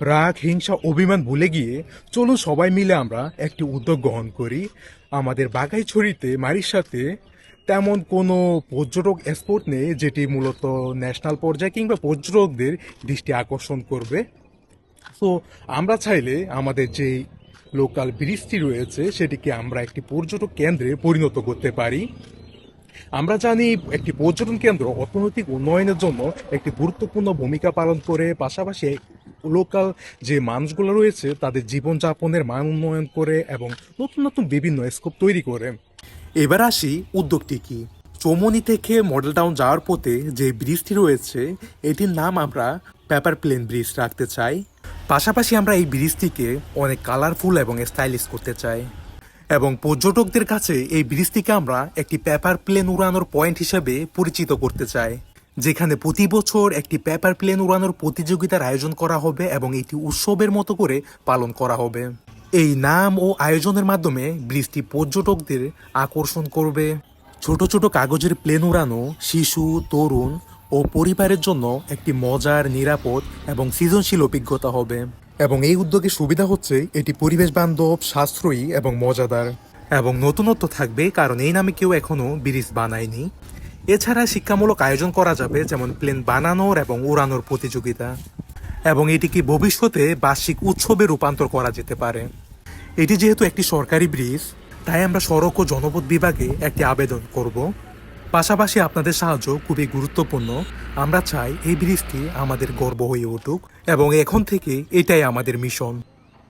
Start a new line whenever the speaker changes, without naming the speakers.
রাগ, হিংসা, অভিমান ভুলে গিয়ে চলুন সবাই মিলে আমরা একটি উদ্যোগ গ্রহণ করি। আমাদের বাগাইছড়িতে মারির সাথে তেমন কোনো পর্যটক স্পট নেই যেটি মূলত ন্যাশনাল পর্যায়ে কিংবা পর্যটকদের দৃষ্টি আকর্ষণ করবে। তো আমরা চাইলে আমাদের যে লোকাল ব্রিজটি রয়েছে, সেটিকে আমরা একটি পর্যটক কেন্দ্রে পরিণত করতে পারি। আমরা জানি একটি পর্যটন কেন্দ্র অর্থনৈতিক উন্নয়নের জন্য একটি গুরুত্বপূর্ণ ভূমিকা পালন করে, পাশাপাশি লোকাল যে মানুষগুলো রয়েছে, তাদের জীবনযাপনের মান উন্নয়ন করে এবং নতুন নতুন বিভিন্ন স্কোপ তৈরি করে। এবার আসি উদ্যোগটি কি? চৌমনি থেকে মডেল টাউন যাওয়ার পথে যে ব্রিজটি রয়েছে, এটির নাম আমরা পেপার প্লেন ব্রিজ রাখতে চাই। পাশাপাশি আমরা এই ব্রিজটিকে অনেক কালারফুল এবং স্টাইলিশ করতে চাই। এবং পর্যটকদের কাছে এই ব্রিজটিকে আমরা একটি পেপার প্লেন উড়ানোর পয়েন্ট হিসেবে পরিচিত করতে চাই। যেখানে প্রতি বছর একটি পেপার প্লেন উড়ানোর প্রতিযোগিতার আয়োজন করা হবে এবং এটি উৎসবের মতো করে পালন করা হবে। এই নাম ও আয়োজনের মাধ্যমে ব্রিজটি পর্যটকদের আকর্ষণ করবে। ছোট ছোট কাগজের প্লেন উড়ানো শিশু, তরুণ ও পরিবারের জন্য একটি মজার, নিরাপদ এবং সৃজনশীল অভিজ্ঞতা হবে। এবং এই উদ্যোগের সুবিধা হচ্ছে এটি পরিবেশ বান্ধব, সাশ্রয়ী এবং মজাদার। এবং নতুনত্ব থাকবে কারণ এই নামে কেউ এখনও ব্রিজ বানায়নি। এছাড়া শিক্ষামূলক আয়োজন করা যাবে, যেমন প্লেন বানানোর এবং উড়ানোর প্রতিযোগিতা। এবং এটিকে ভবিষ্যতে বার্ষিক উৎসবে রূপান্তর করা যেতে পারে। এটি যেহেতু একটি সরকারি ব্রিজ, তাই আমরা সড়ক ও জনপথ বিভাগে একটি আবেদন করব। পাশাপাশি আপনাদের সাহায্য খুবই গুরুত্বপূর্ণ। আমরা চাই এই ব্রিজটি আমাদের গর্ব হয়ে উঠুক এবং এখন থেকে এটাই আমাদের মিশন।